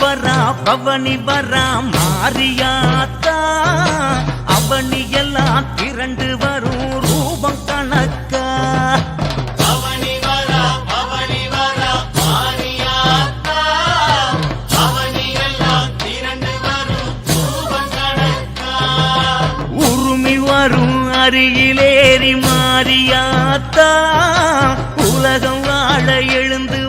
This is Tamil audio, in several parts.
வரா பவனி வரா மாரியாத்தா அவனி எல்லாம் திரண்டு வரும் ரூபம் கணக்கா? வரும் அருகிலேறி மாறியாத்தா உலகம் வாழ எழுந்து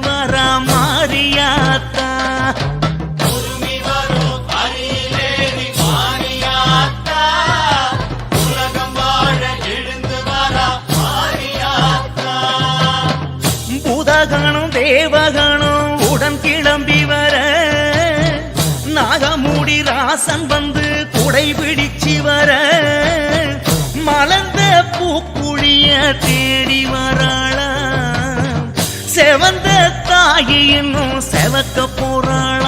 தேவகணம் உடன் கிளம்பி வர. நாகமூடி ராசன் வந்து குடை பிடிச்சி வர. மலர்ந்த பூக்குழிய தேடி வராளா செவந்த தாயி இன்னும் செவக்க போறாள்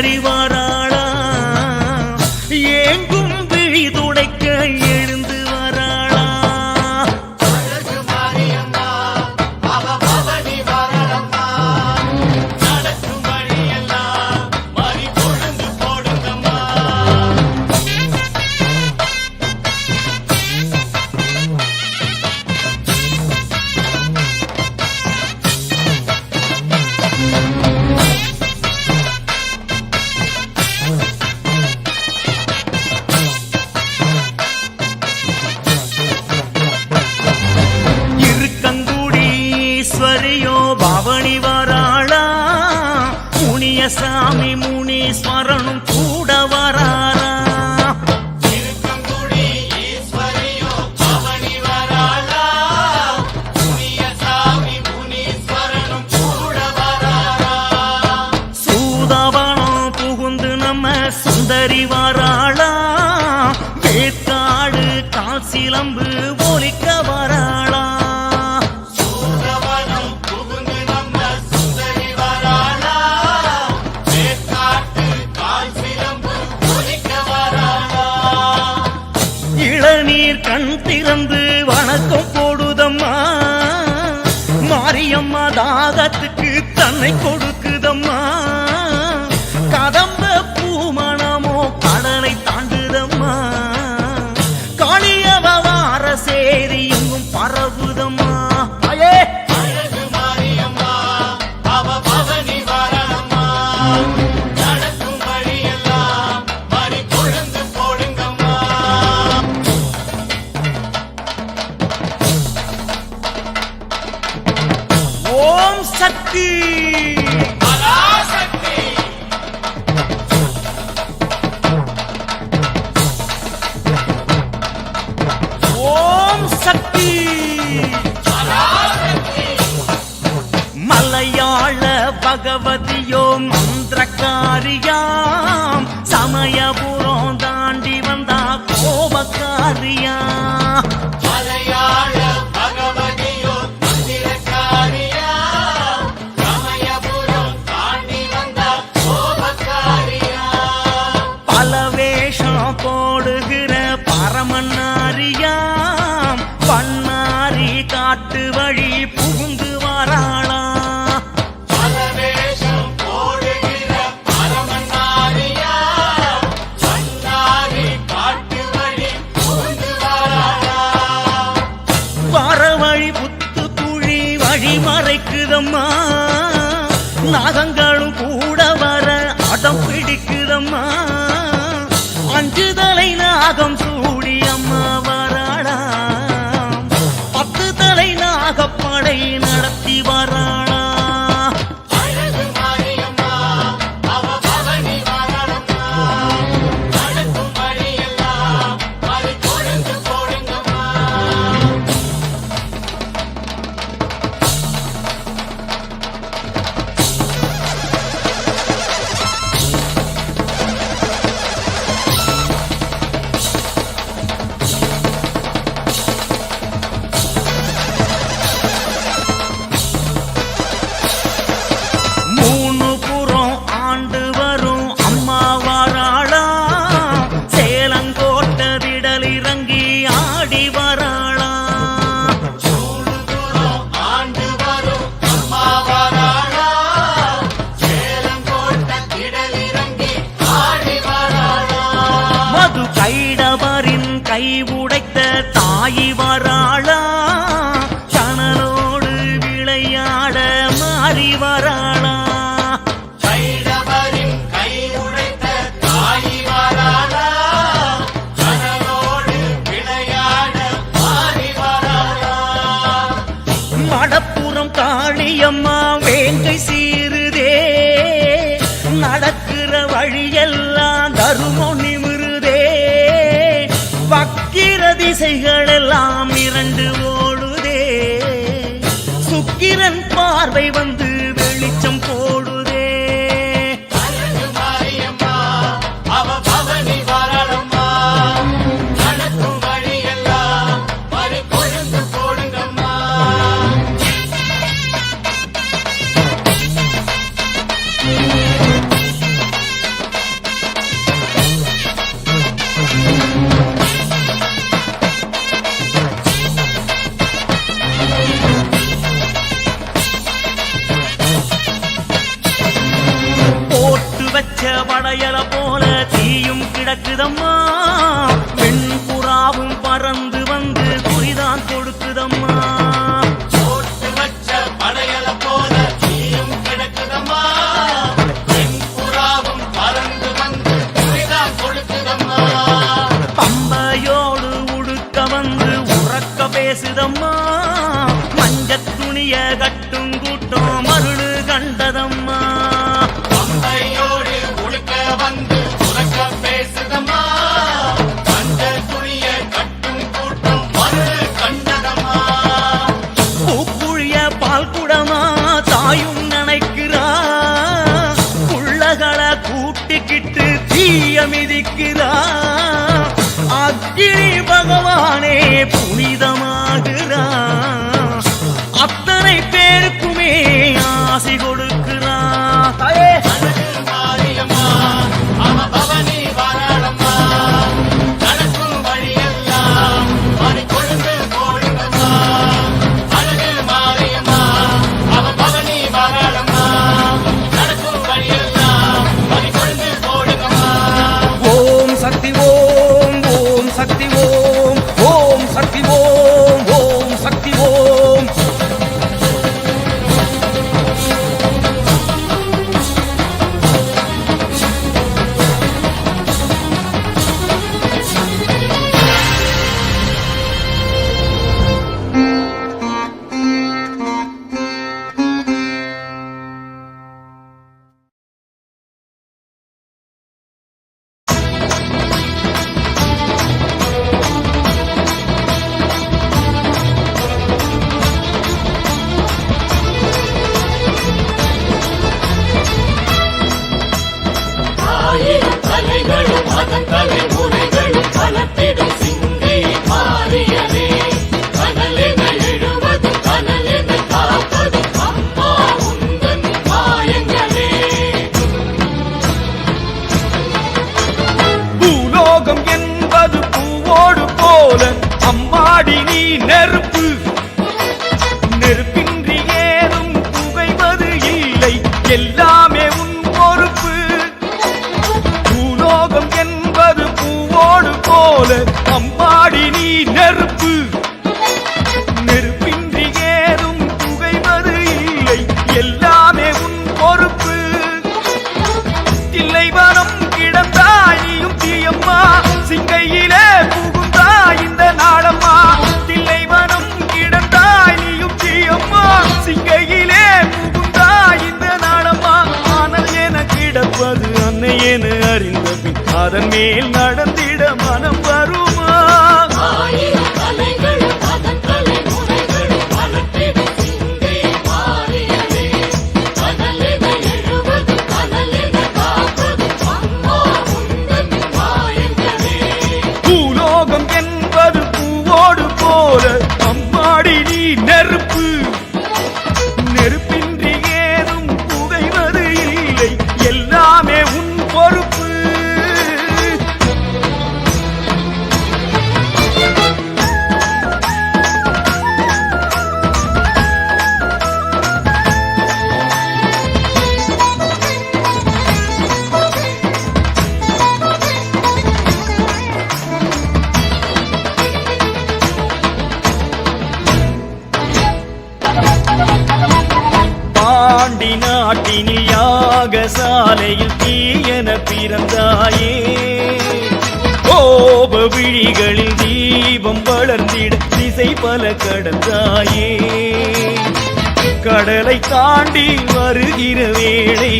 அறிவார் வந்து வணக்கம் போடுதம்மா. மாரியம்மா தாகத்துக்கு தன்னை கொடுத்து போலும் மந்திரக்காரியாம். சமயபுரம் தாண்டி வந்தா கோபக்காரியாம். வேங்கை சீருதே நடக்கிற வழியெல்லாம் தருமோ நிமிருதே? வக்கிர திசைகளெல்லாம் இரண்டு ஓடுதே? சுக்கிரன் பார்வை வந்து வெளிச்சம் போதம்மா பல கடந்தாயே. கடலை தாண்டி வருகிற வேளை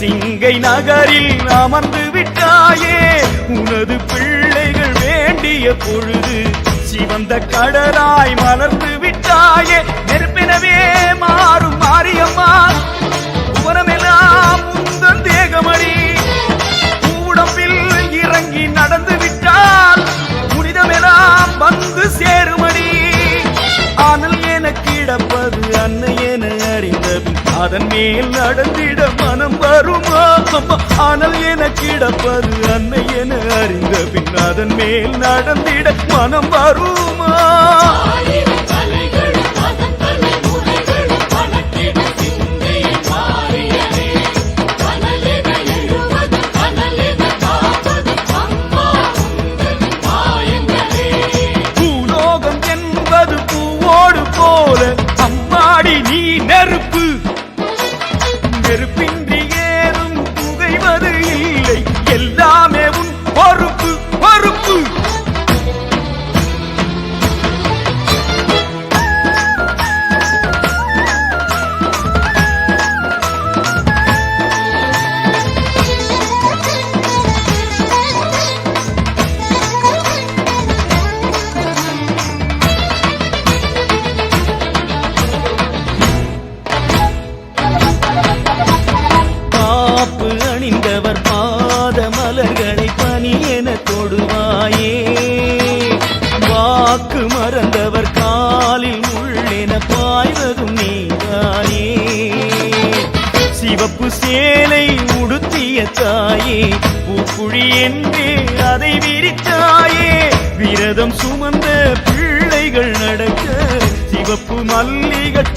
சிங்கை நகரில் அமர்ந்து விட்டாயே. உனது பிள்ளைகள் வேண்டிய பொழுது சிவந்த கடலாய் மலர்ந்து விட்டாயே. நெருப்பினவே மாறும் மாரியம்மா புவனமெல்லாம் உந்தன் தேகமணி உடம்பில் இறங்கி நடந்து விட்டால் புனிதமெல்லாம் வந்து சேருமடி ஆனால் என கிடப்பது அன்னை என அறிந்தபின் அதன் மேல் நடந்திட மனம் வருமா? அம்மா, ஆனால் என கிடப்பது அன்னை என அறிந்த பின் அதன் மேல் நடந்திட மனம் வருமா? அணிந்தவர் பாத மலர்களை பணி என தொடுவாயே. வாக்கு மறந்தவர் காலில் உள்ளென பாய்வதும் நீதானே சிவப்பு சேலை உடுத்திய தாயே பூக்குழி என்றே அதை விரித்தாயே. விரதம் சுமந்த பிள்ளைகள் நடக்க சிவப்பு மல்லிகள்